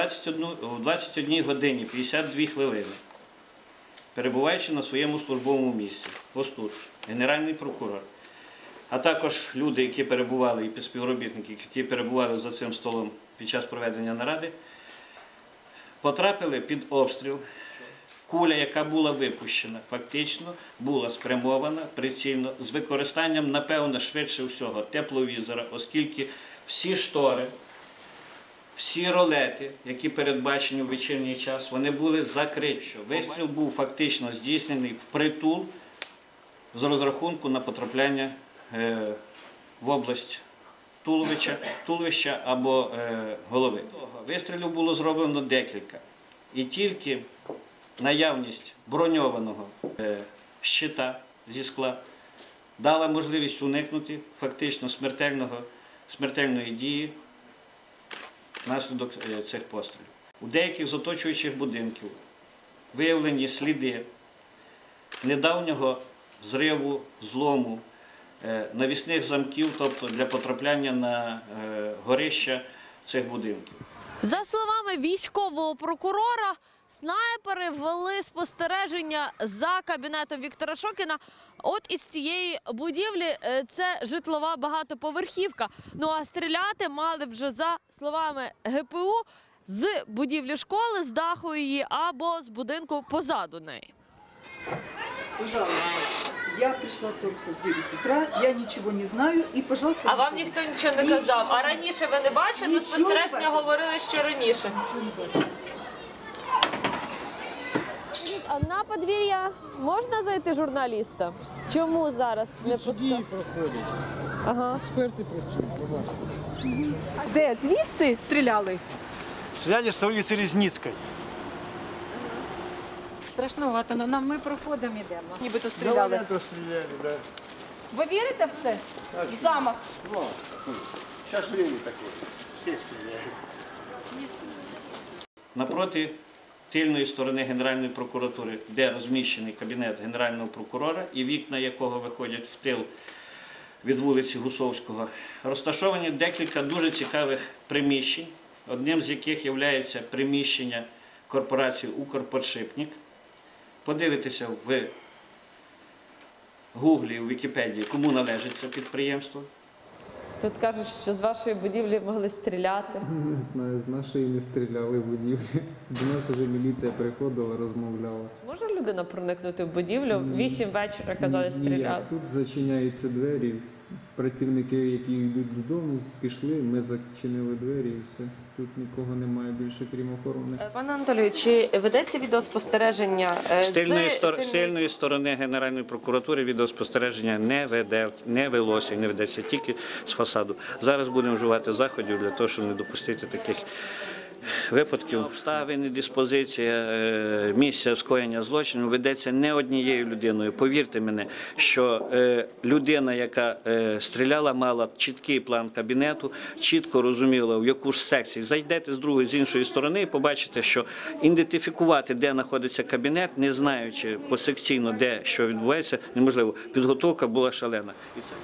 21, о 21 годині 52 хвилини, перебуваючи на своєму службовому місці, ось тут, Генеральний прокурор, а також люди, які перебували, і співробітники, які перебували за цим столом під час проведення наради, потрапили під обстріл. Куля, яка була випущена, фактично була спрямована прицільно з використанням, напевно, швидше всього, тепловізора, оскільки всі штори, всі ролети, які передбачені у вечірній час, вони були закриті. Вистріл був фактично здійснений впритул з розрахунку на потрапляння е, в область туловища, туловища або е, голови. Вистрілів було зроблено декілька. І тільки наявність броньованого е, щита зі скла дала можливість уникнути фактично смертельного, смертельної дії внаслідок е, цих пострілів. У деяких з оточуючих будинків виявлені сліди недавнього зриву, злому, е, навісних замків, тобто для потрапляння на е, горища цих будинків. За словами військового прокурора, снайпери ввели спостереження за кабінетом Віктора Шокіна. От із цієї будівлі е, це житлова багатоповерхівка. Ну а стріляти мали вже за словами ГПУ з будівлі школи, з даху її або з будинку позаду неї. Пожалуйста, я пришла только в 9 утра, я ничего не знаю, и, пожалуйста... А вам ніхто нічого не казав. А раніше ви не бачили? Ну, спостереження говорили, що раніше. Ничего не бачу. А на подвір'я можна зайти журналіста? Чому зараз не пускають? проходять. Ага. Експерти працюють. Де? Звідси стріляли? Стріляли з вулиці Різницької. Страшновато, але нам ми проходимо йдемо. Нібито стріляли. то стріляли, да. Ви вірите в це? В замах? Зараз время таке. Всі стріляють. Напроти тильної сторони Генеральної прокуратури, де розміщений кабінет Генерального прокурора і вікна якого виходять в тил від вулиці Гусовського, розташовані декілька дуже цікавих приміщень, одним з яких є приміщення корпорації Укрподшипник. Подивитися в Гуглі, в Вікіпедії, кому належить це підприємство. Тут кажуть, що з вашої будівлі могли стріляти. Не знаю, з нашої не стріляли в будівлі. До нас вже міліція приходила, розмовляла. Може людина проникнути в будівлю? Вісім вечора казали, Ні, Тут зачиняються двері. Працівники, які йдуть додому, пішли, ми зачинили двері і все. Тут нікого немає більше, крім охорони. Пане Анатолію, чи ведеться відеоспостереження е, З тильної, з стор... з тильної- тильної сторони Генеральної прокуратури відеоспостереження не веде, не велося і не ведеться тільки з фасаду. Зараз будемо вживати заходів для того, щоб не допустити таких випадків. Обставини, диспозиція е, місця скоєння злочину ведеться не однією людиною. Повірте мене, що е, людина, яка е, стріляла, мала чіткий план кабінету, чітко розуміла, в яку ж секцію зайдете з другої, з іншої сторони, і побачите, що ідентифікувати, де знаходиться кабінет, не знаючи посекційно, де що відбувається, неможливо. Підготовка була шалена. І це